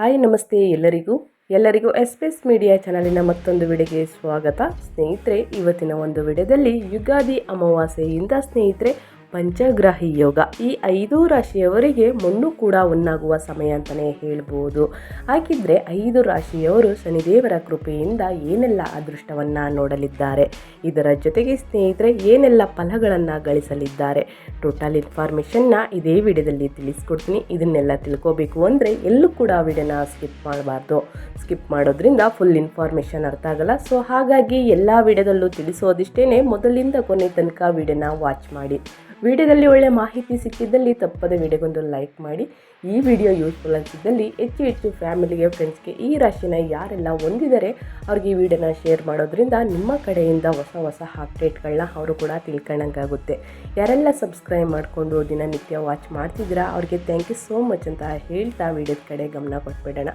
Hi, ನಮಸ್ತೆ ಎಲ್ಲರಿಗೂ. ಎಲ್ಲರಿಗೂ ಎಸ್ಪೆಸ್ ಮೀಡಿಯಾ ಚಾನಲಿನ ಮತ್ತೊಂದು ವಿಡಿಯೋಗೆ ಸ್ವಾಗತ. ಸ್ನೇಹಿತರೆ, ಇವತ್ತಿನ ಒಂದು ವಿಡಿಯೋದಲ್ಲಿ ಯುಗಾದಿ ಅಮಾವಾಸ್ಯೆಯಿಂದ ಸ್ನೇಹಿತರೆ ಪಂಚಗ್ರಾಹಿ ಯೋಗ. ಈ ಐದು ರಾಶಿಯವರಿಗೆ ಮಣ್ಣು ಕೂಡ ಒನ್ನಾಗುವ ಸಮಯ ಅಂತಲೇ ಹೇಳ್ಬೋದು. ಹಾಗಿದ್ರೆ ಐದು ರಾಶಿಯವರು ಶನಿದೇವರ ಕೃಪೆಯಿಂದ ಏನೆಲ್ಲ ಅದೃಷ್ಟವನ್ನು ನೋಡಲಿದ್ದಾರೆ? ಇದರ ಜೊತೆಗೆ ಸ್ನೇಹಿತರೆ, ಏನೆಲ್ಲ ಫಲಗಳನ್ನು ಗಳಿಸಲಿದ್ದಾರೆ? ಟೋಟಲ್ ಇನ್ಫಾರ್ಮೇಷನ್ನ ಇದೇ ವಿಡಿಯೋದಲ್ಲಿ ತಿಳಿಸ್ಕೊಡ್ತೀನಿ. ಇದನ್ನೆಲ್ಲ ತಿಳ್ಕೋಬೇಕು ಅಂದರೆ ಎಲ್ಲೂ ಕೂಡ ವಿಡಿಯೋನ ಸ್ಕಿಪ್ ಮಾಡಬಾರ್ದು. ಸ್ಕಿಪ್ ಮಾಡೋದ್ರಿಂದ ಫುಲ್ ಇನ್ಫಾರ್ಮೇಷನ್ ಅರ್ಥ ಆಗಲ್ಲ. ಸೊ ಹಾಗಾಗಿ ಎಲ್ಲ ವಿಡಿಯೋದಲ್ಲೂ ತಿಳಿಸೋದಿಷ್ಟೇ ಮೊದಲಿಂದ ಕೊನೆ ತನಕ ವಿಡಿಯೋನ ವಾಚ್ ಮಾಡಿ. ವಿಡಿಯೋದಲ್ಲಿ ಒಳ್ಳೆ ಮಾಹಿತಿ ಸಿಕ್ಕಿದ್ದಲ್ಲಿ ತಪ್ಪದೆ ವಿಡಿಯೋಗೊಂದು ಲೈಕ್ ಮಾಡಿ. ಈ ವಿಡಿಯೋ ಯೂಸ್ಫುಲ್ ಅನಿಸಿದ್ದಲ್ಲಿ ಹೆಚ್ಚು ಹೆಚ್ಚು ಫ್ಯಾಮಿಲಿಗೆ ಫ್ರೆಂಡ್ಸ್ಗೆ ಈ ರಾಶಿನ ಯಾರೆಲ್ಲ ಹೊಂದಿದ್ದಾರೆ ಅವ್ರಿಗೆ ಈ ವಿಡಿಯೋನ ಶೇರ್ ಮಾಡೋದ್ರಿಂದ ನಿಮ್ಮ ಕಡೆಯಿಂದ ಹೊಸ ಹೊಸ ಅಪ್ಡೇಟ್ಗಳನ್ನ ಅವರು ಕೂಡ ತಿಳ್ಕೊಳ್ಳಂಗಾಗುತ್ತೆ ಯಾರೆಲ್ಲ ಸಬ್ಸ್ಕ್ರೈಬ್ ಮಾಡಿಕೊಂಡು ದಿನನಿತ್ಯ ವಾಚ್ ಮಾಡ್ತಿದ್ದೀರಾ, ಅವ್ರಿಗೆ ಥ್ಯಾಂಕ್ ಯು ಸೋ ಮಚ್ ಅಂತ ಹೇಳ್ತಾ ವಿಡಿಯೋದ ಕಡೆ ಗಮನ ಕೊಟ್ಬಿಡೋಣ.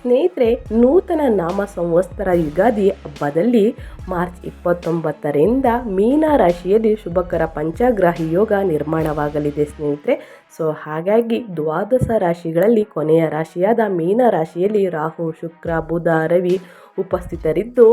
ಸ್ನೇಹಿತರೆ, ನೂತನ ನಾಮ ಸಂವತ್ಸರ ಯುಗಾದಿ ಹಬ್ಬದಲ್ಲಿ ಮಾರ್ಚ್ ಇಪ್ಪತ್ತೊಂಬತ್ತರಿಂದ ಮೀನ ರಾಶಿಯಲ್ಲಿ ಶುಭಕರ ಪಂಚಗ್ರಾಹಿ ಯೋಗ ನಿರ್ಮಾಣವಾಗಲಿದೆ ಸ್ನೇಹಿತರೆ. ಸೊ, ಹಾಗಾಗಿ ದ್ವಾದಶ ರಾಶಿಗಳಲ್ಲಿ ಕೊನೆಯ ರಾಶಿಯಾದ ಮೀನ ರಾಶಿಯಲ್ಲಿ ರಾಹು, ಶುಕ್ರ, ಬುಧ, ರವಿ ಉಪಸ್ಥಿತರಿದ್ದು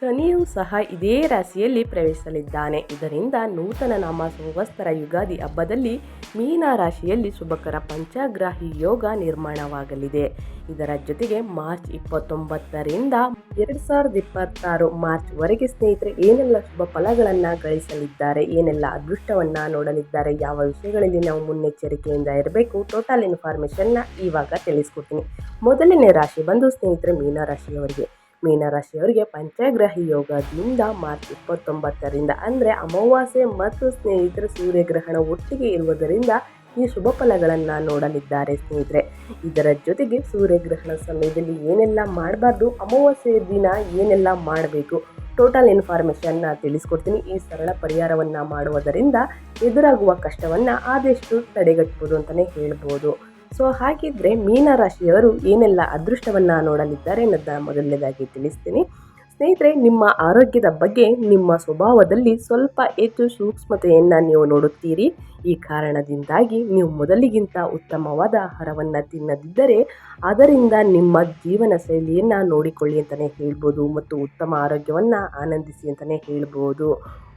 ಶನಿಯು ಸಹ ಇದೇ ರಾಶಿಯಲ್ಲಿ ಪ್ರವೇಶಿಸಲಿದ್ದಾನೆ. ಇದರಿಂದ ನೂತನ ನಾಮ ಸಂವತ್ಸರ ಯುಗಾದಿ ಹಬ್ಬದಲ್ಲಿ ಮೀನ ರಾಶಿಯಲ್ಲಿ ಶುಭಕರ ಪಂಚಗ್ರಾಹಿ ಯೋಗ ನಿರ್ಮಾಣವಾಗಲಿದೆ. ಇದರ ಜೊತೆಗೆ ಮಾರ್ಚ್ ಇಪ್ಪತ್ತೊಂಬತ್ತರಿಂದ ಎರಡು ಸಾವಿರದ ಇಪ್ಪತ್ತಾರು ಮಾರ್ಚ್ವರೆಗೆ ಸ್ನೇಹಿತರೆ, ಏನೆಲ್ಲ ಶುಭ ಫಲಗಳನ್ನು ಗಳಿಸಲಿದ್ದಾರೆ, ಏನೆಲ್ಲ ಅದೃಷ್ಟವನ್ನು ನೋಡಲಿದ್ದಾರೆ, ಯಾವ ವಿಷಯಗಳಲ್ಲಿ ನಾವು ಮುನ್ನೆಚ್ಚರಿಕೆಯಿಂದ ಇರಬೇಕು, ಟೋಟಲ್ ಇನ್ಫಾರ್ಮೇಷನ್ನ ಇವಾಗ ತಿಳಿಸ್ಕೊಡ್ತೀನಿ. ಮೊದಲನೇ ರಾಶಿ ಬಂದು ಸ್ನೇಹಿತರೆ, ಮೀನ ರಾಶಿಯವರಿಗೆ. ಮೀನರಾಶಿಯವರಿಗೆ ಪಂಚಗ್ರಹಿ ಯೋಗದಿಂದ ಮಾರ್ಚ್ ಇಪ್ಪತ್ತೊಂಬತ್ತರಿಂದ, ಅಂದರೆ ಅಮಾವಾಸ್ಯೆ ಮತ್ತು ಸ್ನೇಹಿತರ ಸೂರ್ಯಗ್ರಹಣ ಒಟ್ಟಿಗೆ ಇರುವುದರಿಂದ ಈ ಶುಭ ಫಲಗಳನ್ನು ನೋಡಲಿದ್ದಾರೆ ಸ್ನೇಹಿತರೆ. ಇದರ ಜೊತೆಗೆ ಸೂರ್ಯಗ್ರಹಣ ಸಮಯದಲ್ಲಿ ಏನೆಲ್ಲ ಮಾಡಬಾರ್ದು, ಅಮಾವಾಸ್ಯೆ ದಿನ ಏನೆಲ್ಲ ಮಾಡಬೇಕು ಟೋಟಲ್ ಇನ್ಫಾರ್ಮೇಷನ್ನ ತಿಳಿಸ್ಕೊಡ್ತೀನಿ. ಈ ಸರಳ ಪರಿಹಾರವನ್ನು ಮಾಡುವುದರಿಂದ ಎದುರಾಗುವ ಕಷ್ಟವನ್ನು ಆದಷ್ಟು ತಡೆಗಟ್ಬೋದು ಅಂತಲೇ ಹೇಳ್ಬೋದು. ಸೊ ಹಾಗಿದ್ರೆ ಮೀನರಾಶಿಯವರು ಏನೆಲ್ಲ ಅದೃಷ್ಟವನ್ನು ನೋಡಲಿದ್ದಾರೆ ಅನ್ನೋದನ್ನ ಮೊದಲನೇದಾಗಿ ತಿಳಿಸ್ತೀನಿ. ಸ್ನೇಹಿತರೆ, ನಿಮ್ಮ ಆರೋಗ್ಯದ ಬಗ್ಗೆ ನಿಮ್ಮ ಸ್ವಭಾವದಲ್ಲಿ ಸ್ವಲ್ಪ ಹೆಚ್ಚು ಸೂಕ್ಷ್ಮತೆಯನ್ನು ನೀವು ನೋಡುತ್ತೀರಿ. ಈ ಕಾರಣದಿಂದಾಗಿ ನೀವು ಮೊದಲಿಗಿಂತ ಉತ್ತಮವಾದ ಆಹಾರವನ್ನು ತಿನ್ನದಿದ್ದರೆ ಅದರಿಂದ ನಿಮ್ಮ ಜೀವನ ಶೈಲಿಯನ್ನು ನೋಡಿಕೊಳ್ಳಿ ಅಂತಲೇ ಹೇಳ್ಬೋದು ಮತ್ತು ಉತ್ತಮ ಆರೋಗ್ಯವನ್ನು ಆನಂದಿಸಿ ಅಂತಲೇ ಹೇಳ್ಬೋದು.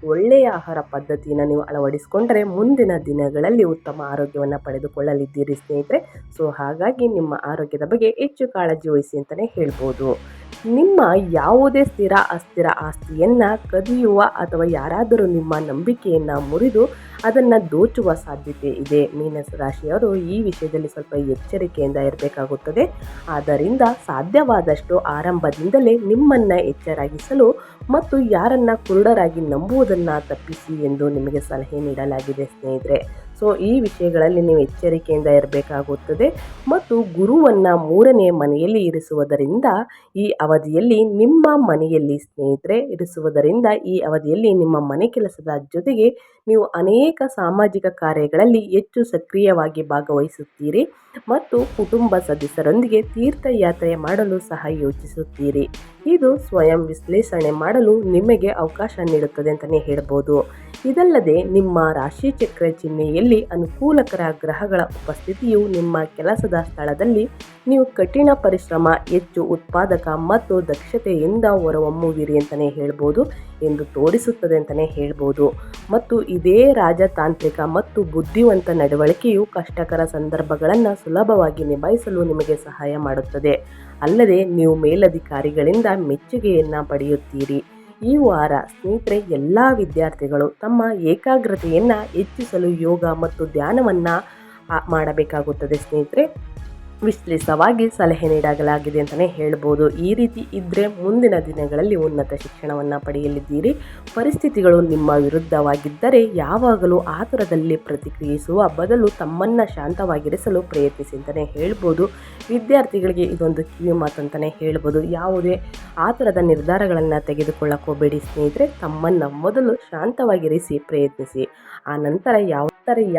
ಒಳ್ಳೆಯ ಆಹಾರ ಪದ್ಧತಿಯನ್ನು ನೀವು ಅಳವಡಿಸಿಕೊಂಡರೆ ಮುಂದಿನ ದಿನಗಳಲ್ಲಿ ಉತ್ತಮ ಆರೋಗ್ಯವನ್ನು ಪಡೆದುಕೊಳ್ಳಲಿದ್ದೀರಿ ಸ್ನೇಹಿತರೆ. ಸೊ ಹಾಗಾಗಿ ನಿಮ್ಮ ಆರೋಗ್ಯದ ಬಗ್ಗೆ ಹೆಚ್ಚು ಕಾಳಜಿ ವಹಿಸಿ ಅಂತಲೇ ಹೇಳ್ಬೋದು. ನಿಮ್ಮ ಯಾವುದೇ ಸ್ಥಿರ ಅಸ್ಥಿರ ಆಸ್ತಿಯನ್ನು ಕದಿಯುವ ಅಥವಾ ಯಾರಾದರೂ ನಿಮ್ಮ ನಂಬಿಕೆಯನ್ನು ಮುರಿದು ಅದನ್ನು ದೋಚುವ ಸಾಧ್ಯತೆ ಇದೆ. ಮೀನ ರಾಶಿಯವರು ಈ ವಿಷಯದಲ್ಲಿ ಸ್ವಲ್ಪ ಎಚ್ಚರಿಕೆಯಿಂದ ಇರಬೇಕಾಗುತ್ತದೆ. ಆದ್ದರಿಂದ ಸಾಧ್ಯವಾದಷ್ಟು ಆರಂಭದಿಂದಲೇ ನಿಮ್ಮನ್ನು ಎಚ್ಚರಾಗಿಸಲು ಮತ್ತು ಯಾರನ್ನ ಕುರುಡರಾಗಿ ನಂಬುವುದನ್ನು ತಪ್ಪಿಸಿ ಎಂದು ನಿಮಗೆ ಸಲಹೆ ನೀಡಲಾಗಿದೆ ಸ್ನೇಹಿತರೆ. ಸೊ ಈ ವಿಷಯಗಳಲ್ಲಿ ನೀವು ಎಚ್ಚರಿಕೆಯಿಂದ ಇರಬೇಕಾಗುತ್ತದೆ. ಮತ್ತು ಗುರುವನ್ನು ಮೂರನೇ ಮನೆಯಲ್ಲಿ ಇರಿಸುವುದರಿಂದ ಈ ಅವಧಿಯಲ್ಲಿ ನಿಮ್ಮ ಮನೆಯಲ್ಲಿ ಸ್ನೇಹಿತರೆ ಇರಿಸುವುದರಿಂದ ಈ ಅವಧಿಯಲ್ಲಿ ನಿಮ್ಮ ಮನೆ ಕೆಲಸದ ಜೊತೆಗೆ ನೀವು ಅನೇಕ ಸಾಮಾಜಿಕ ಕಾರ್ಯಗಳಲ್ಲಿ ಹೆಚ್ಚು ಸಕ್ರಿಯವಾಗಿ ಭಾಗವಹಿಸುತ್ತೀರಿ. ಮತ್ತು ಕುಟುಂಬ ಸದಸ್ಯರೊಂದಿಗೆ ತೀರ್ಥಯಾತ್ರೆ ಮಾಡಲು ಸಹ ಯೋಚಿಸುತ್ತೀರಿ. ಇದು ಸ್ವಯಂ ವಿಶ್ಲೇಷಣೆ ಮಾಡಲು ನಿಮಗೆ ಅವಕಾಶ ನೀಡುತ್ತದೆ ಅಂತಲೇ ಹೇಳ್ಬೋದು. ಇದಲ್ಲದೆ ನಿಮ್ಮ ರಾಶಿ ಚಕ್ರ ಚಿಹ್ನೆಯಲ್ಲಿ ಅನುಕೂಲಕರ ಗ್ರಹಗಳ ಉಪಸ್ಥಿತಿಯು ನಿಮ್ಮ ಕೆಲಸದ ಸ್ಥಳದಲ್ಲಿ ನೀವು ಕಠಿಣ ಪರಿಶ್ರಮ, ಹೆಚ್ಚು ಉತ್ಪಾದಕ ಮತ್ತು ದಕ್ಷತೆಯಿಂದ ಹೊರಹೊಮ್ಮುವಿರಿ ಅಂತಲೇ ಹೇಳ್ಬೋದು ಎಂದು ತೋರಿಸುತ್ತದೆ ಅಂತಲೇ ಹೇಳ್ಬೋದು. ಮತ್ತು ಇದೇ ರಾಜತಾಂತ್ರಿಕ ಮತ್ತು ಬುದ್ಧಿವಂತ ನಡವಳಿಕೆಯು ಕಷ್ಟಕರ ಸಂದರ್ಭಗಳನ್ನು ಸುಲಭವಾಗಿ ನಿಭಾಯಿಸಲು ನಿಮಗೆ ಸಹಾಯ ಮಾಡುತ್ತದೆ. ಅಲ್ಲದೆ ನೀವು ಮೇಲಧಿಕಾರಿಗಳಿಂದ ಮೆಚ್ಚುಗೆಯನ್ನು ಪಡೆಯುತ್ತೀರಿ. ಈ ವಾರ ಸ್ನೇಹಿತರೆ, ಎಲ್ಲ ವಿದ್ಯಾರ್ಥಿಗಳು ತಮ್ಮ ಏಕಾಗ್ರತೆಯನ್ನು ಹೆಚ್ಚಿಸಲು ಯೋಗ ಮತ್ತು ಧ್ಯಾನವನ್ನು ಮಾಡಬೇಕಾಗುತ್ತದೆ ಸ್ನೇಹಿತರೆ. ವಿಶ್ಲೇಷವಾಗಿ ಸಲಹೆ ನೀಡಲಾಗಿದೆ ಅಂತಲೇ ಹೇಳ್ಬೋದು. ಈ ರೀತಿ ಇದ್ದರೆ ಮುಂದಿನ ದಿನಗಳಲ್ಲಿ ಉನ್ನತ ಶಿಕ್ಷಣವನ್ನು ಪಡೆಯಲಿದ್ದೀರಿ. ಪರಿಸ್ಥಿತಿಗಳು ನಿಮ್ಮ ವಿರುದ್ಧವಾಗಿದ್ದರೆ ಯಾವಾಗಲೂ ಆತುರದಲ್ಲಿ ಪ್ರತಿಕ್ರಿಯಿಸುವ ಬದಲು ತಮ್ಮನ್ನು ಶಾಂತವಾಗಿರಿಸಲು ಪ್ರಯತ್ನಿಸಿ ಅಂತಲೇ ಹೇಳ್ಬೋದು. ವಿದ್ಯಾರ್ಥಿಗಳಿಗೆ ಇದೊಂದು ಕಿವಿ ಮಾತಂತಲೇ ಹೇಳ್ಬೋದು. ಯಾವುದೇ ಆತುರದ ನಿರ್ಧಾರಗಳನ್ನು ತೆಗೆದುಕೊಳ್ಳಕ್ಕೆ ಸ್ನೇಹಿತರೆ. ತಮ್ಮನ್ನು ಮೊದಲು ಶಾಂತವಾಗಿರಿಸಿ ಪ್ರಯತ್ನಿಸಿ. ಆ ನಂತರ ಯಾವ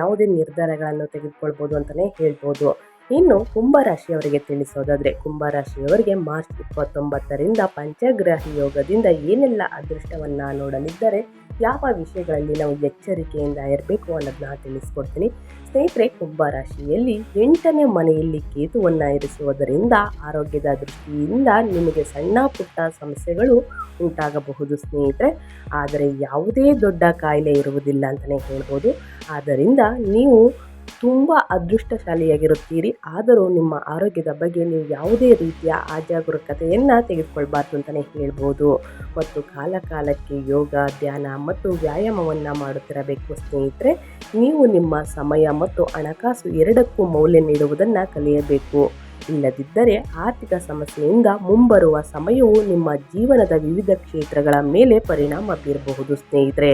ಯಾವುದೇ ನಿರ್ಧಾರಗಳನ್ನು ತೆಗೆದುಕೊಳ್ಬೋದು ಅಂತಲೇ ಹೇಳ್ಬೋದು. ಇನ್ನು ಕುಂಭರಾಶಿಯವರಿಗೆ ತಿಳಿಸೋದಾದರೆ, ಕುಂಭರಾಶಿಯವರಿಗೆ ಮಾರ್ಚ್ ಇಪ್ಪತ್ತೊಂಬತ್ತರಿಂದ ಪಂಚಗ್ರಹ ಯೋಗದಿಂದ ಏನೆಲ್ಲ ಅದೃಷ್ಟವನ್ನು ನೋಡಲಿದ್ದರೆ, ಯಾವ ವಿಷಯಗಳಲ್ಲಿ ನಾವು ಎಚ್ಚರಿಕೆಯಿಂದ ಇರಬೇಕು ಅನ್ನೋದನ್ನ ತಿಳಿಸ್ಕೊಡ್ತೀನಿ. ಸ್ನೇಹಿತರೆ, ಕುಂಭರಾಶಿಯಲ್ಲಿ ಎಂಟನೇ ಮನೆಯಲ್ಲಿ ಕೇತುವನ್ನು ಇರಿಸುವುದರಿಂದ, ಆರೋಗ್ಯದ ದೃಷ್ಟಿಯಿಂದ ನಿಮಗೆ ಸಣ್ಣ ಪುಟ್ಟ ಸಮಸ್ಯೆಗಳು ಉಂಟಾಗಬಹುದು ಸ್ನೇಹಿತರೆ. ಆದರೆ ಯಾವುದೇ ದೊಡ್ಡ ಕಾಯಿಲೆ ಇರುವುದಿಲ್ಲ ಅಂತಲೇ ಹೇಳ್ಬೋದು. ಆದ್ದರಿಂದ ನೀವು ತುಂಬ ಅದೃಷ್ಟಶಾಲಿಯಾಗಿರುತ್ತೀರಿ. ಆದರೂ ನಿಮ್ಮ ಆರೋಗ್ಯದ ಬಗ್ಗೆ ನೀವು ಯಾವುದೇ ರೀತಿಯ ಅಜಾಗರೂಕತೆಯನ್ನು ತೆಗೆದುಕೊಳ್ಬಾರ್ದು ಅಂತಲೇ ಹೇಳ್ಬೋದು. ಮತ್ತು ಕಾಲಕಾಲಕ್ಕೆ ಯೋಗ, ಧ್ಯಾನ ಮತ್ತು ವ್ಯಾಯಾಮವನ್ನು ಮಾಡುತ್ತಿರಬೇಕು ಸ್ನೇಹಿತರೆ. ನೀವು ನಿಮ್ಮ ಸಮಯ ಮತ್ತು ಹಣಕಾಸು ಎರಡಕ್ಕೂ ಮೌಲ್ಯ ನೀಡುವುದನ್ನು ಕಲಿಯಬೇಕು. ಇಲ್ಲದಿದ್ದರೆ ಆರ್ಥಿಕ ಸಮಸ್ಯೆಯಿಂದ ಮುಂಬರುವ ಸಮಯವು ನಿಮ್ಮ ಜೀವನದ ವಿವಿಧ ಕ್ಷೇತ್ರಗಳ ಮೇಲೆ ಪರಿಣಾಮ ಬೀರಬಹುದು ಸ್ನೇಹಿತರೆ.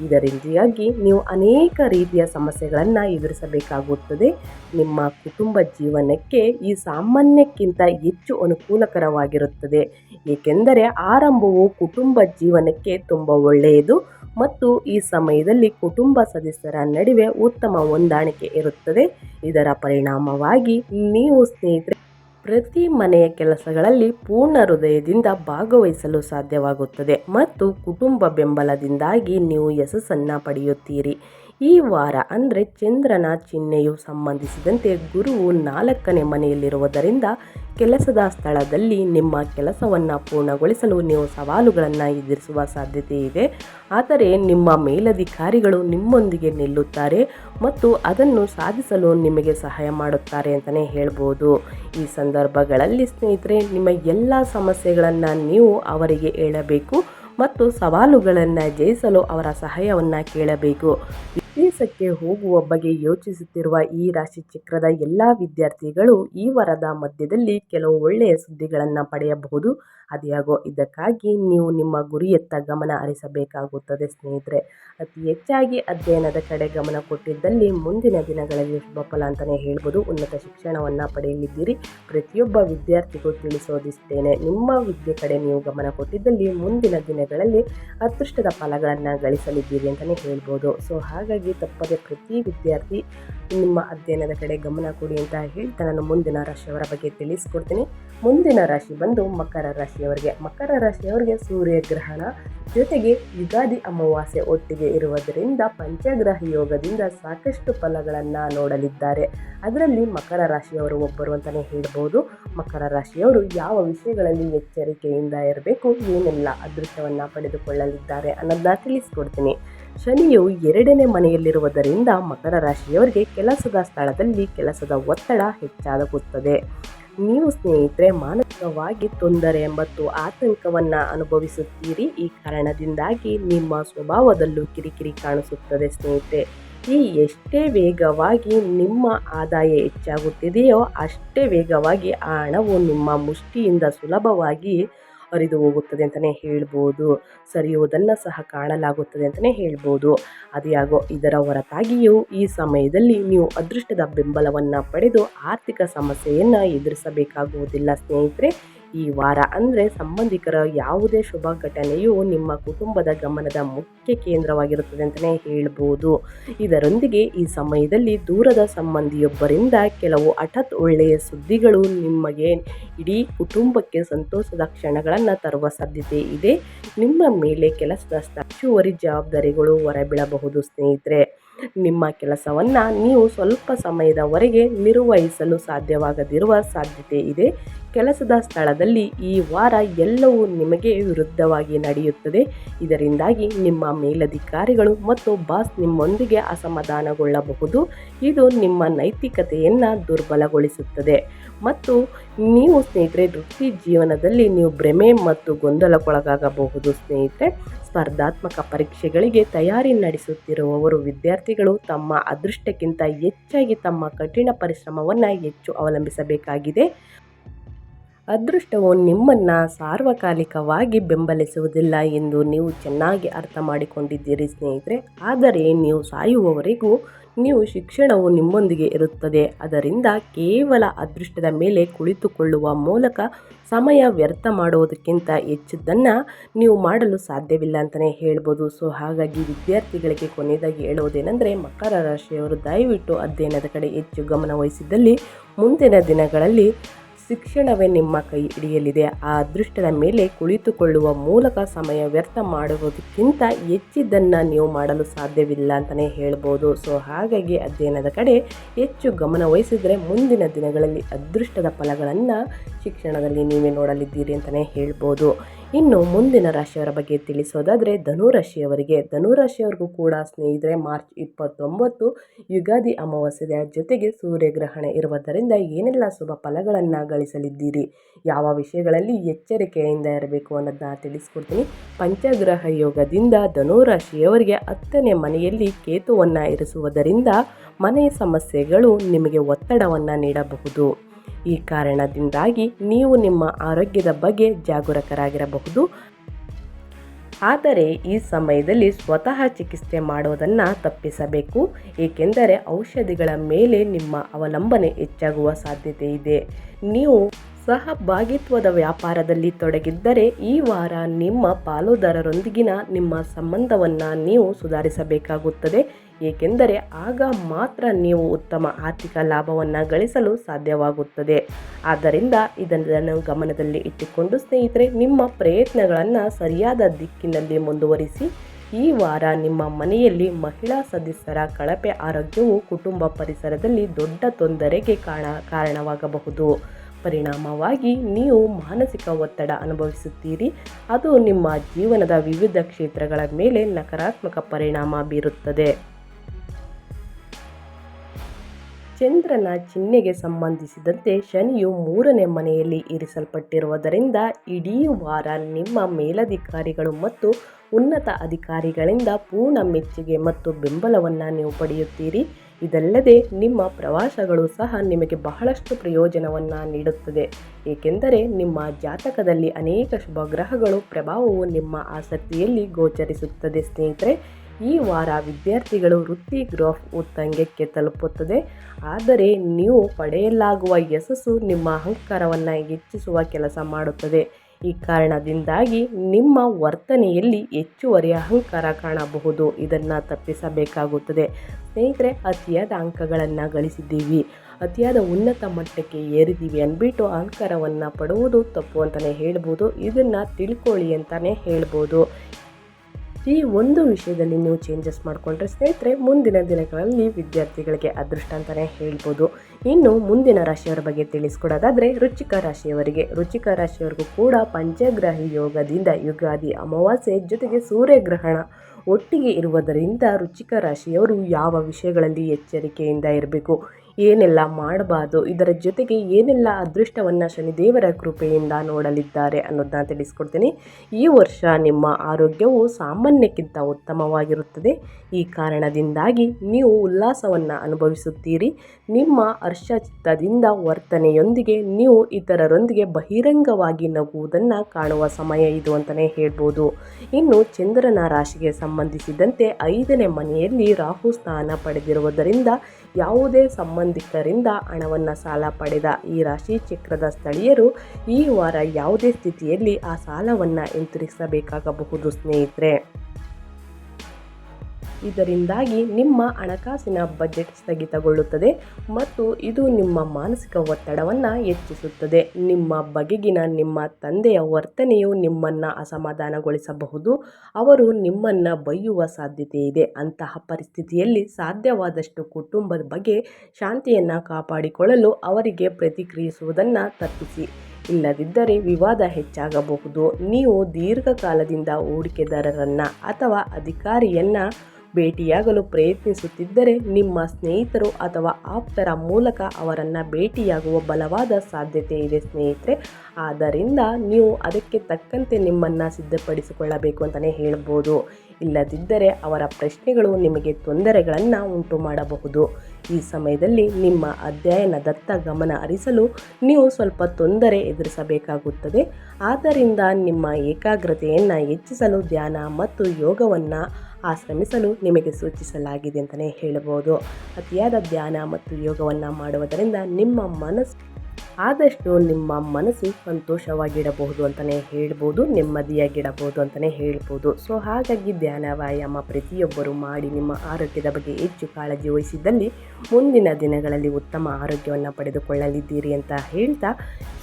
ಇದರಿಂದಾಗಿ ನೀವು ಅನೇಕ ರೀತಿಯ ಸಮಸ್ಯೆಗಳನ್ನು ಎದುರಿಸಬೇಕಾಗುತ್ತದೆ. ನಿಮ್ಮ ಕುಟುಂಬ ಜೀವನಕ್ಕೆ ಈ ಸಾಮಾನ್ಯಕ್ಕಿಂತ ಹೆಚ್ಚು ಅನುಕೂಲಕರವಾಗಿರುತ್ತದೆ. ಏಕೆಂದರೆ ಆರಂಭವು ಕುಟುಂಬ ಜೀವನಕ್ಕೆ ತುಂಬ ಒಳ್ಳೆಯದು ಮತ್ತು ಈ ಸಮಯದಲ್ಲಿ ಕುಟುಂಬ ಸದಸ್ಯರ ನಡುವೆ ಉತ್ತಮ ಹೊಂದಾಣಿಕೆ ಇರುತ್ತದೆ. ಇದರ ಪರಿಣಾಮವಾಗಿ ನೀವು ಸ್ನೇಹಿತರೆ ಪ್ರತಿ ಮನೆಯ ಕೆಲಸಗಳಲ್ಲಿ ಪೂರ್ಣ ಹೃದಯದಿಂದ ಭಾಗವಹಿಸಲು ಸಾಧ್ಯವಾಗುತ್ತದೆ ಮತ್ತು ಕುಟುಂಬ ಬೆಂಬಲದಿಂದಾಗಿ ನೀವು ಯಶಸ್ಸನ್ನು ಪಡೆಯುತ್ತೀರಿ. ಈ ವಾರ ಅಂದರೆ ಚಂದ್ರನ ಚಿಹ್ನೆಯು ಸಂಬಂಧಿಸಿದಂತೆ ಗುರುವು ನಾಲ್ಕನೇ ಮನೆಯಲ್ಲಿರುವುದರಿಂದ ಕೆಲಸದ ಸ್ಥಳದಲ್ಲಿ ನಿಮ್ಮ ಕೆಲಸವನ್ನು ಪೂರ್ಣಗೊಳಿಸಲು ನೀವು ಸವಾಲುಗಳನ್ನು ಎದುರಿಸುವ ಸಾಧ್ಯತೆ ಇದೆ. ಆದರೆ ನಿಮ್ಮ ಮೇಲಧಿಕಾರಿಗಳು ನಿಮ್ಮೊಂದಿಗೆ ನಿಲ್ಲುತ್ತಾರೆ ಮತ್ತು ಅದನ್ನು ಸಾಧಿಸಲು ನಿಮಗೆ ಸಹಾಯ ಮಾಡುತ್ತಾರೆ ಅಂತಲೇ ಹೇಳ್ಬೋದು. ಈ ಸಂದರ್ಭಗಳಲ್ಲಿ ಸ್ನೇಹಿತರೆ, ನಿಮ್ಮ ಎಲ್ಲ ಸಮಸ್ಯೆಗಳನ್ನು ನೀವು ಅವರಿಗೆ ಹೇಳಬೇಕು ಮತ್ತು ಸವಾಲುಗಳನ್ನು ಜಯಿಸಲು ಅವರ ಸಹಾಯವನ್ನು ಕೇಳಬೇಕು. ವಿದೇಶಕ್ಕೆ ಹೋಗುವ ಬಗ್ಗೆ ಯೋಚಿಸುತ್ತಿರುವ ಈ ರಾಶಿ ಚಕ್ರದ ಎಲ್ಲ ವಿದ್ಯಾರ್ಥಿಗಳು ಈ ವಾರದ ಮಧ್ಯದಲ್ಲಿ ಕೆಲವು ಒಳ್ಳೆಯ ಸುದ್ದಿಗಳನ್ನು ಪಡೆಯಬಹುದು. ಅದ್ಯಾಗೋ ಇದಕ್ಕಾಗಿ ನೀವು ನಿಮ್ಮ ಗುರಿಯತ್ತ ಗಮನ ಹರಿಸಬೇಕಾಗುತ್ತದೆ ಸ್ನೇಹಿತರೆ. ಅತಿ ಹೆಚ್ಚಾಗಿ ಅಧ್ಯಯನದ ಕಡೆ ಗಮನ ಕೊಟ್ಟಿದ್ದಲ್ಲಿ ಮುಂದಿನ ದಿನಗಳಲ್ಲಿ ಶುಭ ಫಲ ಅಂತಲೇ ಹೇಳ್ಬೋದು. ಉನ್ನತ ಶಿಕ್ಷಣವನ್ನು ಪಡೆಯಲಿದ್ದೀರಿ. ಪ್ರತಿಯೊಬ್ಬ ವಿದ್ಯಾರ್ಥಿಗೂ ತಿಳಿಸೋದಿಸ್ತೇನೆ ನಿಮ್ಮ ವಿದ್ಯೆ ಕಡೆ ನೀವು ಗಮನ ಕೊಟ್ಟಿದ್ದಲ್ಲಿ ಮುಂದಿನ ದಿನಗಳಲ್ಲಿ ಅದೃಷ್ಟದ ಫಲಗಳನ್ನು ಗಳಿಸಲಿದ್ದೀರಿ ಅಂತಲೇ ಹೇಳ್ಬೋದು. ಸೊ ಹಾಗಾಗಿ ತಪ್ಪದೆ ಪ್ರತಿ ವಿದ್ಯಾರ್ಥಿ ನಿಮ್ಮ ಅಧ್ಯಯನದ ಕಡೆ ಗಮನ ಕೊಡಿ ಅಂತ ಹೇಳ್ತಾ ನಾನು ಮುಂದಿನ ರಾಶಿಯವರ ಬಗ್ಗೆ ತಿಳಿಸ್ಕೊಡ್ತೀನಿ. ಮುಂದಿನ ರಾಶಿ ಬಂದು ಮಕರ ರಾಶಿಯವರಿಗೆ. ಮಕರ ರಾಶಿಯವರಿಗೆ ಸೂರ್ಯಗ್ರಹಣ ಜೊತೆಗೆ ಯುಗಾದಿ ಅಮಾವಾಸ್ಯೆ ಒಟ್ಟಿಗೆ ಇರುವುದರಿಂದ ಪಂಚಗ್ರಹ ಯೋಗದಿಂದ ಸಾಕಷ್ಟು ಫಲಗಳನ್ನು ನೋಡಲಿದ್ದಾರೆ. ಅದರಲ್ಲಿ ಮಕರ ರಾಶಿಯವರು ಒಬ್ಬರು ಅಂತಲೇ ಹೇಳ್ಬೋದು. ಮಕರ ರಾಶಿಯವರು ಯಾವ ವಿಷಯಗಳಲ್ಲಿ ಎಚ್ಚರಿಕೆಯಿಂದ ಇರಬೇಕು, ಏನೆಲ್ಲ ಅದೃಷ್ಟವನ್ನು ಪಡೆದುಕೊಳ್ಳಲಿದ್ದಾರೆ ಅನ್ನೋದನ್ನ ತಿಳಿಸ್ಕೊಡ್ತೀನಿ. ಶನಿಯು ಎರಡನೇ ಮನೆಯಲ್ಲಿರುವುದರಿಂದ ಮಕರ ರಾಶಿಯವರಿಗೆ ಕೆಲಸದ ಸ್ಥಳದಲ್ಲಿ ಕೆಲಸದ ಒತ್ತಡ ಹೆಚ್ಚಾಗುತ್ತದೆ. ನೀವು ಸ್ನೇಹಿತರೆ, ಮಾನಸಿಕವಾಗಿ ತೊಂದರೆ ಮತ್ತು ಆತಂಕವನ್ನು ಅನುಭವಿಸುತ್ತೀರಿ. ಈ ಕಾರಣದಿಂದಾಗಿ ನಿಮ್ಮ ಸ್ವಭಾವದಲ್ಲೂ ಕಿರಿಕಿರಿ ಕಾಣಿಸುತ್ತದೆ ಸ್ನೇಹಿತರೆ. ಈ ಎಷ್ಟೇ ವೇಗವಾಗಿ ನಿಮ್ಮ ಆದಾಯ ಹೆಚ್ಚಾಗುತ್ತಿದೆಯೋ ಅಷ್ಟೇ ವೇಗವಾಗಿ ಆ ಹಣವು ನಿಮ್ಮ ಮುಷ್ಟಿಯಿಂದ ಸುಲಭವಾಗಿ ಹರಿದು ಹೋಗುತ್ತದೆ ಅಂತಲೇ ಹೇಳ್ಬೋದು. ಸರಿಯುವುದನ್ನು ಸಹ ಕಾಣಲಾಗುತ್ತದೆ ಅಂತಲೇ ಹೇಳ್ಬೋದು. ಅದ್ಯಾಗೋ ಇದರ ಹೊರತಾಗಿಯೂ ಈ ಸಮಯದಲ್ಲಿ ನೀವು ಅದೃಷ್ಟದ ಬೆಂಬಲವನ್ನು ಪಡೆದು ಆರ್ಥಿಕ ಸಮಸ್ಯೆಯನ್ನು ಎದುರಿಸಬೇಕಾಗುವುದಿಲ್ಲ ಸ್ನೇಹಿತರೆ. ಈ ವಾರ ಅಂದರೆ ಸಂಬಂಧಿಕರ ಯಾವುದೇ ಶುಭ ಘಟನೆಯು ನಿಮ್ಮ ಕುಟುಂಬದ ಗಮನದ ಮುಖ್ಯ ಕೇಂದ್ರವಾಗಿರುತ್ತದೆ ಅಂತಲೇ ಹೇಳ್ಬೋದು. ಇದರೊಂದಿಗೆ ಈ ಸಮಯದಲ್ಲಿ ದೂರದ ಸಂಬಂಧಿಯೊಬ್ಬರಿಂದ ಕೆಲವು ಹಠತ್ ಒಳ್ಳೆಯ ಸುದ್ದಿಗಳು ನಿಮಗೆ ಇಡೀ ಕುಟುಂಬಕ್ಕೆ ಸಂತೋಷದ ಕ್ಷಣಗಳನ್ನು ತರುವ ಸಾಧ್ಯತೆ ಇದೆ. ನಿಮ್ಮ ಮೇಲೆ ಕೆಲಸದ ಹೆಚ್ಚುವರಿ ಜವಾಬ್ದಾರಿಗಳು ಹೊರಬೀಳಬಹುದು ಸ್ನೇಹಿತರೆ. ನಿಮ್ಮ ಕೆಲಸವನ್ನು ನೀವು ಸ್ವಲ್ಪ ಸಮಯದವರೆಗೆ ನಿರ್ವಹಿಸಲು ಸಾಧ್ಯವಾಗದಿರುವ ಸಾಧ್ಯತೆ ಇದೆ. ಕೆಲಸದ ಸ್ಥಳದಲ್ಲಿ ಈ ವಾರ ಎಲ್ಲವೂ ನಿಮಗೆ ವಿರುದ್ಧವಾಗಿ ನಡೆಯುತ್ತದೆ. ಇದರಿಂದಾಗಿ ನಿಮ್ಮ ಮೇಲಧಿಕಾರಿಗಳು ಮತ್ತು ಬಾಸ್ ನಿಮ್ಮೊಂದಿಗೆ ಅಸಮಾಧಾನಗೊಳ್ಳಬಹುದು. ಇದು ನಿಮ್ಮ ನೈತಿಕತೆಯನ್ನು ದುರ್ಬಲಗೊಳಿಸುತ್ತದೆ. ಮತ್ತು ನೀವು ಸ್ನೇಹಿತರೆ ವೃತ್ತಿ ಜೀವನದಲ್ಲಿ ನೀವು ಭ್ರಮೆ ಮತ್ತು ಗೊಂದಲಕ್ಕೊಳಗಾಗಬಹುದು. ಸ್ನೇಹಿತರೆ, ಸ್ಪರ್ಧಾತ್ಮಕ ಪರೀಕ್ಷೆಗಳಿಗೆ ತಯಾರಿ ನಡೆಸುತ್ತಿರುವವರು ವಿದ್ಯಾರ್ಥಿಗಳು ತಮ್ಮ ಅದೃಷ್ಟಕ್ಕಿಂತ ಹೆಚ್ಚಾಗಿ ತಮ್ಮ ಕಠಿಣ ಪರಿಶ್ರಮವನ್ನು ಹೆಚ್ಚು ಅವಲಂಬಿಸಬೇಕಾಗಿದೆ. ಅದೃಷ್ಟವು ನಿಮ್ಮನ್ನು ಸಾರ್ವಕಾಲಿಕವಾಗಿ ಬೆಂಬಲಿಸುವುದಿಲ್ಲ ಎಂದು ನೀವು ಚೆನ್ನಾಗಿ ಅರ್ಥ ಮಾಡಿಕೊಂಡಿದ್ದೀರಿ ಸ್ನೇಹಿತರೆ. ಆದರೆ, ನೀವು ಸಾಯುವವರೆಗೂ ನೀವು ಶಿಕ್ಷಣವು ನಿಮ್ಮೊಂದಿಗೆ ಇರುತ್ತದೆ. ಅದರಿಂದ ಕೇವಲ ಅದೃಷ್ಟದ ಮೇಲೆ ಕುಳಿತುಕೊಳ್ಳುವ ಮೂಲಕ ಸಮಯ ವ್ಯರ್ಥ ಮಾಡುವುದಕ್ಕಿಂತ ಹೆಚ್ಚಿದ್ದನ್ನು ನೀವು ಮಾಡಲು ಸಾಧ್ಯವಿಲ್ಲ ಅಂತಲೇ ಹೇಳ್ಬೋದು. ಸೊ ಹಾಗಾಗಿ ವಿದ್ಯಾರ್ಥಿಗಳಿಗೆ ಕೊನೆಯದಾಗಿ ಹೇಳುವುದೇನೆಂದರೆ, ಮಕರ ರಾಶಿಯವರು ದಯವಿಟ್ಟು ಅಧ್ಯಯನದ ಕಡೆ ಹೆಚ್ಚು ಗಮನ ವಹಿಸಿದ್ದಲ್ಲಿ ಮುಂದಿನ ದಿನಗಳಲ್ಲಿ ಶಿಕ್ಷಣವೇ ನಿಮ್ಮ ಕೈ ಹಿಡಿಯಲಿದೆ. ಆ ಅದೃಷ್ಟದ ಮೇಲೆ ಕುಳಿತುಕೊಳ್ಳುವ ಮೂಲಕ ಸಮಯ ವ್ಯರ್ಥ ಮಾಡುವುದಕ್ಕಿಂತ ಹೆಚ್ಚಿದ್ದನ್ನು ನೀವು ಮಾಡಲು ಸಾಧ್ಯವಿಲ್ಲ ಅಂತಲೇ ಹೇಳ್ಬೋದು. ಸೊ, ಹಾಗಾಗಿ ಅಧ್ಯಯನದ ಕಡೆ ಹೆಚ್ಚು ಗಮನ ವಹಿಸಿದರೆ ಮುಂದಿನ ದಿನಗಳಲ್ಲಿ ಅದೃಷ್ಟದ ಫಲಗಳನ್ನು ಶಿಕ್ಷಣದಲ್ಲಿ ನೀವೇ ನೋಡಲಿದ್ದೀರಿ ಅಂತಲೇ ಹೇಳ್ಬೋದು. ಇನ್ನು ಮುಂದಿನ ರಾಶಿಯವರ ಬಗ್ಗೆ ತಿಳಿಸೋದಾದರೆ ಧನುರಾಶಿಯವರಿಗೆ ಧನುರಾಶಿಯವರಿಗೂ ಕೂಡ ಸ್ನೇಹಿತರೆ, ಮಾರ್ಚ್ ಇಪ್ಪತ್ತೊಂಬತ್ತು ಯುಗಾದಿ ಅಮಾವಾಸ್ಯೆಯ ಜೊತೆಗೆ ಸೂರ್ಯಗ್ರಹಣ ಇರುವುದರಿಂದ ಏನೆಲ್ಲ ಶುಭ ಫಲಗಳನ್ನು ಗಳಿಸಲಿದ್ದೀರಿ? ಯಾವ ವಿಷಯಗಳಲ್ಲಿ ಎಚ್ಚರಿಕೆಯಿಂದ ಇರಬೇಕು ಅನ್ನೋದನ್ನ ತಿಳಿಸ್ಕೊಡ್ತೀನಿ. ಪಂಚಗ್ರಹ ಯೋಗದಿಂದ ಧನುರಾಶಿಯವರಿಗೆ ಹತ್ತನೇ ಮನೆಯಲ್ಲಿ ಕೇತುವನ್ನು ಇರಿಸುವುದರಿಂದ ಮನೆಯ ಸಮಸ್ಯೆಗಳು ನಿಮಗೆ ಒತ್ತಡವನ್ನು ನೀಡಬಹುದು. ಈ ಕಾರಣದಿಂದಾಗಿ ನೀವು ನಿಮ್ಮ ಆರೋಗ್ಯದ ಬಗ್ಗೆ ಜಾಗರೂಕರಾಗಿರಬಹುದು. ಆದರೆ ಈ ಸಮಯದಲ್ಲಿ ಸ್ವತಃ ಚಿಕಿತ್ಸೆ ಮಾಡೋದನ್ನು ತಪ್ಪಿಸಬೇಕು. ಏಕೆಂದರೆ ಔಷಧಿಗಳ ಮೇಲೆ ನಿಮ್ಮ ಅವಲಂಬನೆ ಹೆಚ್ಚಾಗುವ ಸಾಧ್ಯತೆ ಇದೆ. ನೀವು ಸಹಭಾಗಿತ್ವದ ವ್ಯಾಪಾರದಲ್ಲಿ ತೊಡಗಿದ್ದರೆ ಈ ವಾರ ನಿಮ್ಮ ಪಾಲುದಾರರೊಂದಿಗಿನ ನಿಮ್ಮ ಸಂಬಂಧವನ್ನು ನೀವು ಸುಧಾರಿಸಬೇಕಾಗುತ್ತದೆ. ಏಕೆಂದರೆ ಆಗ ಮಾತ್ರ ನೀವು ಉತ್ತಮ ಆರ್ಥಿಕ ಲಾಭವನ್ನು ಗಳಿಸಲು ಸಾಧ್ಯವಾಗುತ್ತದೆ. ಆದ್ದರಿಂದ ಇದನ್ನು ಗಮನದಲ್ಲಿ ಇಟ್ಟುಕೊಂಡು ಸ್ನೇಹಿತರೆ, ನಿಮ್ಮ ಪ್ರಯತ್ನಗಳನ್ನು ಸರಿಯಾದ ದಿಕ್ಕಿನಲ್ಲಿ ಮುಂದುವರಿಸಿ, ಈ ವಾರ ನಿಮ್ಮ ಮನೆಯಲ್ಲಿ ಮಹಿಳಾ ಸದಸ್ಯರ ಕಳಪೆ ಆರೋಗ್ಯವು ಕುಟುಂಬ ಪರಿಸರದಲ್ಲಿ ದೊಡ್ಡ ತೊಂದರೆಗೆ ಕಾರಣ, ಕಾರಣವಾಗಬಹುದು. ಪರಿಣಾಮವಾಗಿ ನೀವು ಮಾನಸಿಕ ಒತ್ತಡ ಅನುಭವಿಸುತ್ತೀರಿ. ಅದು ನಿಮ್ಮ ಜೀವನದ ವಿವಿಧ ಕ್ಷೇತ್ರಗಳ ಮೇಲೆ ನಕಾರಾತ್ಮಕ ಪರಿಣಾಮ ಬೀರುತ್ತದೆ. ಚಂದ್ರನ ಚಿಹ್ನೆಗೆ ಸಂಬಂಧಿಸಿದಂತೆ ಶನಿಯು ಮೂರನೇ ಮನೆಯಲ್ಲಿ ಇರಿಸಲ್ಪಟ್ಟಿರುವುದರಿಂದ ಇಡೀ ವಾರ ನಿಮ್ಮ ಮೇಲಧಿಕಾರಿಗಳು ಮತ್ತು ಉನ್ನತ ಅಧಿಕಾರಿಗಳಿಂದ ಪೂರ್ಣ ಮೆಚ್ಚುಗೆ ಮತ್ತು ಬೆಂಬಲವನ್ನು ನೀವು ಪಡೆಯುತ್ತೀರಿ. ಇದಲ್ಲದೆ ನಿಮ್ಮ ಪ್ರವಾಸಗಳು ಸಹ ನಿಮಗೆ ಬಹಳಷ್ಟು ಪ್ರಯೋಜನವನ್ನು ನೀಡುತ್ತದೆ. ಏಕೆಂದರೆ ನಿಮ್ಮ ಜಾತಕದಲ್ಲಿ ಅನೇಕ ಶುಭ ಗ್ರಹಗಳು ಪ್ರಭಾವವು ನಿಮ್ಮ ಆಸಕ್ತಿಯಲ್ಲಿ ಗೋಚರಿಸುತ್ತದೆ. ಸ್ನೇಹಿತರೆ, ಈ ವಾರ ವಿದ್ಯಾರ್ಥಿಗಳು ವೃತ್ತಿ ಗ್ರಾಫ್ ಉತ್ತಂಗಕ್ಕೆ ತಲುಪುತ್ತದೆ. ಆದರೆ ನೀವು ಪಡೆಯಲಾಗುವ ಯಶಸ್ಸು ನಿಮ್ಮ ಅಹಂಕಾರವನ್ನು ಹೆಚ್ಚಿಸುವ ಕೆಲಸ ಮಾಡುತ್ತದೆ. ಈ ಕಾರಣದಿಂದಾಗಿ ನಿಮ್ಮ ವರ್ತನೆಯಲ್ಲಿ ಹೆಚ್ಚುವರಿ ಅಹಂಕಾರ ಕಾಣಬಹುದು. ಇದನ್ನು ತಪ್ಪಿಸಬೇಕಾಗುತ್ತದೆ. ಸ್ನೇಹಿತರೆ, ಅತಿಯಾದ ಅಂಕಗಳನ್ನು ಗಳಿಸಿದ್ದೀವಿ. ಅತಿಯಾದ ಉನ್ನತ ಮಟ್ಟಕ್ಕೆ ಏರಿದ್ದೀವಿ ಅಂದ್ಬಿಟ್ಟು ಅಹಂಕಾರವನ್ನು ಪಡುವುದು ತಪ್ಪು ಅಂತಲೇ ಹೇಳ್ಬೋದು. ಇದನ್ನು ತಿಳ್ಕೊಳ್ಳಿ ಅಂತಲೇ ಹೇಳ್ಬೋದು. ಈ ಒಂದು ವಿಷಯದಲ್ಲಿ ನೀವು ಚೇಂಜಸ್ ಮಾಡಿಕೊಂಡ್ರೆ ಸ್ನೇಹಿತರೆ, ಮುಂದಿನ ದಿನಗಳಲ್ಲಿ ವಿದ್ಯಾರ್ಥಿಗಳಿಗೆ ಅದೃಷ್ಟ ಅಂತಲೇ ಹೇಳ್ಬೋದು. ಇನ್ನು ಮುಂದಿನ ರಾಶಿಯವರ ಬಗ್ಗೆ ತಿಳಿಸ್ಕೊಡೋದಾದರೆ ರುಚಿಕ ರಾಶಿಯವರಿಗೆ. ರುಚಿಕ ರಾಶಿಯವರಿಗೂ ಕೂಡ ಪಂಚಗ್ರಹಿ ಯೋಗದಿಂದ ಯುಗಾದಿ ಅಮಾವಾಸ್ಯೆ ಜೊತೆಗೆ ಸೂರ್ಯಗ್ರಹಣ ಒಟ್ಟಿಗೆ ಇರುವುದರಿಂದ ರುಚಿಕ ರಾಶಿಯವರು ಯಾವ ವಿಷಯಗಳಲ್ಲಿ ಎಚ್ಚರಿಕೆಯಿಂದ ಇರಬೇಕು? ಏನೆಲ್ಲ ಮಾಡಬಾರ್ದು, ಇದರ ಜೊತೆಗೆ ಏನೆಲ್ಲ ಅದೃಷ್ಟವನ್ನು ಶನಿದೇವರ ಕೃಪೆಯಿಂದ ನೋಡಲಿದ್ದಾರೆ ಅನ್ನೋದನ್ನ ತಿಳಿಸ್ಕೊಡ್ತೀನಿ. ಈ ವರ್ಷ ನಿಮ್ಮ ಆರೋಗ್ಯವು ಸಾಮಾನ್ಯಕ್ಕಿಂತ ಉತ್ತಮವಾಗಿರುತ್ತದೆ. ಈ ಕಾರಣದಿಂದಾಗಿ ನೀವು ಉಲ್ಲಾಸವನ್ನು ಅನುಭವಿಸುತ್ತೀರಿ. ನಿಮ್ಮ ಹರ್ಷಚಿತ್ತದಿಂದ ವರ್ತನೆಯೊಂದಿಗೆ ನೀವು ಇತರರೊಂದಿಗೆ ಬಹಿರಂಗವಾಗಿ ನಗುವುದನ್ನು ಕಾಣುವ ಸಮಯ ಇದು ಅಂತಲೇ ಹೇಳ್ಬೋದು. ಇನ್ನು ಚಂದ್ರನ ರಾಶಿಗೆ ಸಂಬಂಧಿಸಿದಂತೆ ಐದನೇ ಮನೆಯಲ್ಲಿ ರಾಹು ಸ್ಥಾನ ಪಡೆದಿರುವುದರಿಂದ ಯಾವುದೇ ಸಂಬಂಧಿಕರಿಂದ ಹಣವನ್ನು ಸಾಲ ಪಡೆದ ಈ ರಾಶಿ ಚಕ್ರದ ಸ್ಥಳೀಯರು ಈ ವಾರ ಯಾವುದೇ ಸ್ಥಿತಿಯಲ್ಲಿ ಆ ಸಾಲವನ್ನು ಹಿಂತಿರುಗಿಸಬೇಕಾಗಬಹುದು ಸ್ನೇಹಿತರೆ. ಇದರಿಂದಾಗಿ ನಿಮ್ಮ ಹಣಕಾಸಿನ ಬಜೆಟ್ ಸ್ಥಗಿತಗೊಳ್ಳುತ್ತದೆ ಮತ್ತು ಇದು ನಿಮ್ಮ ಮಾನಸಿಕ ಒತ್ತಡವನ್ನು ಹೆಚ್ಚಿಸುತ್ತದೆ. ನಿಮ್ಮ ಬಗೆಗಿನ ನಿಮ್ಮ ತಂದೆಯ ವರ್ತನೆಯು ನಿಮ್ಮನ್ನು ಅಸಮಾಧಾನಗೊಳಿಸಬಹುದು. ಅವರು ನಿಮ್ಮನ್ನು ಬೈಯುವ ಸಾಧ್ಯತೆ ಇದೆ. ಅಂತಹ ಪರಿಸ್ಥಿತಿಯಲ್ಲಿ ಸಾಧ್ಯವಾದಷ್ಟು ಕುಟುಂಬದ ಬಗ್ಗೆ ಶಾಂತಿಯನ್ನು ಕಾಪಾಡಿಕೊಳ್ಳಲು ಅವರಿಗೆ ಪ್ರತಿಕ್ರಿಯಿಸುವುದನ್ನು ತಪ್ಪಿಸಿ. ಇಲ್ಲದಿದ್ದರೆ ವಿವಾದ ಹೆಚ್ಚಾಗಬಹುದು. ನೀವು ದೀರ್ಘಕಾಲದಿಂದ ಹೂಡಿಕೆದಾರರನ್ನು ಅಥವಾ ಅಧಿಕಾರಿಯನ್ನು ಭೇಟಿಯಾಗಲು ಪ್ರಯತ್ನಿಸುತ್ತಿದ್ದರೆ ನಿಮ್ಮ ಸ್ನೇಹಿತರು ಅಥವಾ ಆಪ್ತರ ಮೂಲಕ ಅವರನ್ನು ಭೇಟಿಯಾಗುವ ಬಲವಾದ ಸಾಧ್ಯತೆ ಇದೆ ಸ್ನೇಹಿತರೆ. ಆದ್ದರಿಂದ ನೀವು ಅದಕ್ಕೆ ತಕ್ಕಂತೆ ನಿಮ್ಮನ್ನು ಸಿದ್ಧಪಡಿಸಿಕೊಳ್ಳಬೇಕು ಅಂತಲೇ ಹೇಳ್ಬೋದು. ಇಲ್ಲದಿದ್ದರೆ ಅವರ ಪ್ರಶ್ನೆಗಳು ನಿಮಗೆ ತೊಂದರೆಗಳನ್ನು ಉಂಟು ಮಾಡಬಹುದು. ಈ ಸಮಯದಲ್ಲಿ ನಿಮ್ಮ ಅಧ್ಯಯನದತ್ತ ಗಮನ ಹರಿಸಲು ನೀವು ಸ್ವಲ್ಪ ತೊಂದರೆ ಎದುರಿಸಬೇಕಾಗುತ್ತದೆ. ಆದ್ದರಿಂದ ನಿಮ್ಮ ಏಕಾಗ್ರತೆಯನ್ನು ಹೆಚ್ಚಿಸಲು ಧ್ಯಾನ ಮತ್ತು ಯೋಗವನ್ನು ಆಶ್ರಮಿಸಲು ನಿಮಗೆ ಸೂಚಿಸಲಾಗಿದೆ ಅಂತಲೇ ಹೇಳಬಹುದು. ಅತಿಯಾದ ಧ್ಯಾನ ಮತ್ತು ಯೋಗವನ್ನು ಮಾಡುವುದರಿಂದ ನಿಮ್ಮ ಮನಸ್ಸು ಆದಷ್ಟು ನಿಮ್ಮ ಮನಸ್ಸು ಸಂತೋಷವಾಗಿಡಬಹುದು ಅಂತಲೇ ಹೇಳ್ಬೋದು, ನೆಮ್ಮದಿಯಾಗಿಡಬಹುದು ಅಂತಲೇ ಹೇಳ್ಬೋದು. ಸೊ ಹಾಗಾಗಿ ಧ್ಯಾನ, ವ್ಯಾಯಾಮ ಪ್ರತಿಯೊಬ್ಬರು ಮಾಡಿ ನಿಮ್ಮ ಆರೋಗ್ಯದ ಬಗ್ಗೆ ಹೆಚ್ಚು ಕಾಳಜಿ ವಹಿಸಿದ್ದಲ್ಲಿ ಮುಂದಿನ ದಿನಗಳಲ್ಲಿ ಉತ್ತಮ ಆರೋಗ್ಯವನ್ನು ಪಡೆದುಕೊಳ್ಳಲಿದ್ದೀರಿ ಅಂತ ಹೇಳ್ತಾ,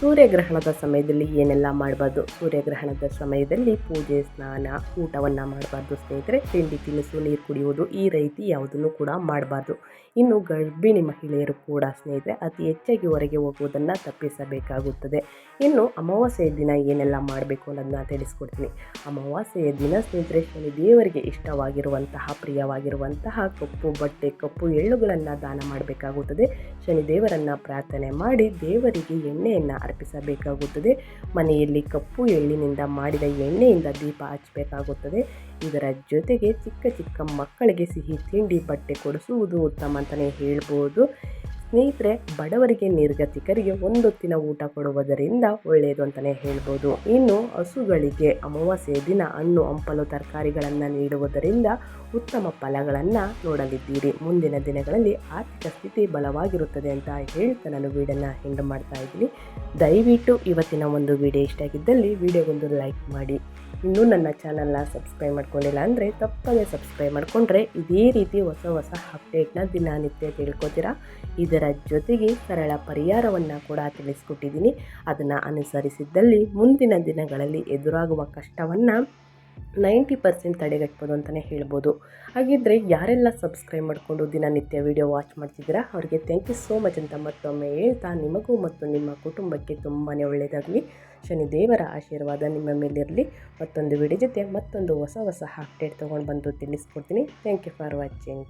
ಸೂರ್ಯಗ್ರಹಣದ ಸಮಯದಲ್ಲಿ ಏನೆಲ್ಲ ಮಾಡಬಾರ್ದು? ಸೂರ್ಯಗ್ರಹಣದ ಸಮಯದಲ್ಲಿ ಪೂಜೆ, ಸ್ನಾನ, ಊಟವನ್ನು ಮಾಡಬಾರ್ದು ಸ್ನೇಹಿತರೆ. ತಿಂಡಿ ತಿನಿಸು, ನೀರು ಕುಡಿಯುವುದು ಈ ರೀತಿ ಯಾವುದನ್ನು ಕೂಡ ಮಾಡಬಾರ್ದು. ಇನ್ನು ಗರ್ಭಿಣಿ ಮಹಿಳೆಯರು ಕೂಡ ಸ್ನೇಹಿತರೆ, ಅತಿ ಹೆಚ್ಚಾಗಿ ಹೊರಗೆ ಹೋಗುವುದನ್ನು ತಪ್ಪಿಸಬೇಕಾಗುತ್ತದೆ. ಇನ್ನು ಅಮಾವಾಸ್ಯೆಯ ದಿನ ಏನೆಲ್ಲ ಮಾಡಬೇಕು ಅನ್ನೋದನ್ನ ತಿಳಿಸ್ಕೊಡ್ತೀನಿ. ಅಮಾವಾಸ್ಯೆಯ ದಿನ ಸ್ನೇಹಿತರೆ ಶನಿ ದೇವರಿಗೆ ಇಷ್ಟವಾಗಿರುವಂತಹ, ಪ್ರಿಯವಾಗಿರುವಂತಹ ಕಪ್ಪು ಬಟ್ಟೆ, ಕಪ್ಪು ಎಳ್ಳುಗಳನ್ನು ದಾನ ಮಾಡಬೇಕಾಗುತ್ತದೆ. ಶನಿ ದೇವರನ್ನು ಪ್ರಾರ್ಥನೆ ಮಾಡಿ ದೇವರಿಗೆ ಎಣ್ಣೆಯನ್ನು ಅರ್ಪಿಸಬೇಕಾಗುತ್ತದೆ. ಮನೆಯಲ್ಲಿ ಕಪ್ಪು ಎಳ್ಳಿನಿಂದ ಮಾಡಿದ ಎಣ್ಣೆಯಿಂದ ದೀಪ ಹಚ್ಚಬೇಕಾಗುತ್ತದೆ. ಇದರ ಜೊತೆಗೆ ಚಿಕ್ಕ ಚಿಕ್ಕ ಮಕ್ಕಳಿಗೆ ಸಿಹಿ ತಿಂಡಿ, ಬಟ್ಟೆ ಕೊಡಿಸುವುದು ಉತ್ತಮ ಅಂತಲೇ ಹೇಳ್ಬೋದು. ಸ್ನೇಹಿತರೆ, ಬಡವರಿಗೆ ನಿರ್ಗತಿಕರಿಗೆ ಒಂದೊತ್ತಿನ ಊಟ ಕೊಡುವುದರಿಂದ ಒಳ್ಳೆಯದು ಅಂತಲೇ ಹೇಳ್ಬೋದು. ಇನ್ನು ಹಸುಗಳಿಗೆ ಅಮಾವಾಸ್ಯೆ ದಿನ ಹಣ್ಣು, ಹಂಪಲು ತರಕಾರಿಗಳನ್ನು ನೀಡುವುದರಿಂದ ಉತ್ತಮ ಫಲಗಳನ್ನು ನೋಡಲಿದ್ದೀರಿ. ಮುಂದಿನ ದಿನಗಳಲ್ಲಿ ಆರ್ಥಿಕ ಸ್ಥಿತಿ ಬಲವಾಗಿರುತ್ತದೆ ಅಂತ ಹೇಳ್ತಾ ನಾನು ವೀಡಿಯೋನ ಹೆಂಡ್ ಮಾಡ್ತಾ ಇದ್ದೀನಿ. ದಯವಿಟ್ಟು ಇವತ್ತಿನ ಒಂದು ವಿಡಿಯೋ ಇಷ್ಟ ಆಗಿದ್ದಲ್ಲಿ ವಿಡಿಯೋಗೊಂದು ಲೈಕ್ ಮಾಡಿ. ಇನ್ನೂ ನನ್ನ ಚಾನಲ್ನ ಸಬ್ಸ್ಕ್ರೈಬ್ ಮಾಡ್ಕೊಂಡಿಲ್ಲ ಅಂದರೆ ತಪ್ಪದೇ ಸಬ್ಸ್ಕ್ರೈಬ್ ಮಾಡಿಕೊಂಡ್ರೆ ಇದೇ ರೀತಿ ಹೊಸ ಹೊಸ ಅಪ್ಡೇಟ್ನ ದಿನನಿತ್ಯ ತಿಳ್ಕೊತೀರಾ? ಇದರ ಜೊತೆಗೆ ಸರಳ ಪರಿಹಾರವನ್ನು ಕೂಡ ತಿಳಿಸ್ಕೊಟ್ಟಿದ್ದೀನಿ. ಅದನ್ನು ಅನುಸರಿಸಿದ್ದಲ್ಲಿ ಮುಂದಿನ ದಿನಗಳಲ್ಲಿ ಎದುರಾಗುವ ಕಷ್ಟವನ್ನು ನೈಂಟಿ ಪರ್ಸೆಂಟ್ ತಡೆಗಟ್ಬೋದು ಅಂತಲೇ ಹೇಳ್ಬೋದು. ಹಾಗಿದ್ದರೆ ಯಾರೆಲ್ಲ ಸಬ್ಸ್ಕ್ರೈಬ್ ಮಾಡಿಕೊಂಡು ದಿನನಿತ್ಯ ವಿಡಿಯೋ ವಾಚ್ ಮಾಡ್ತಿದ್ದೀರಾ, ಅವರಿಗೆ ಥ್ಯಾಂಕ್ ಯು ಸೋ ಮಚ್ ಅಂತ ಮತ್ತೊಮ್ಮೆ ಹೇಳ್ತಾ ನಿಮಗೂ ಮತ್ತು ನಿಮ್ಮ ಕುಟುಂಬಕ್ಕೆ ತುಂಬಾ ಒಳ್ಳೆಯದಾಗಲಿ ಶನಿದೇವರ ಆಶೀರ್ವಾದ ನಿಮ್ಮ ಮೇಲಿರಲಿ. ಮತ್ತೊಂದು ವಿಡಿಯೋ ಜೊತೆ ಮತ್ತೊಂದು ಹೊಸ ಹೊಸ ಅಪ್ಡೇಟ್ ತೊಗೊಂಡು ಬಂದು ತಿಳಿಸ್ಕೊಡ್ತೀನಿ. Thank you for watching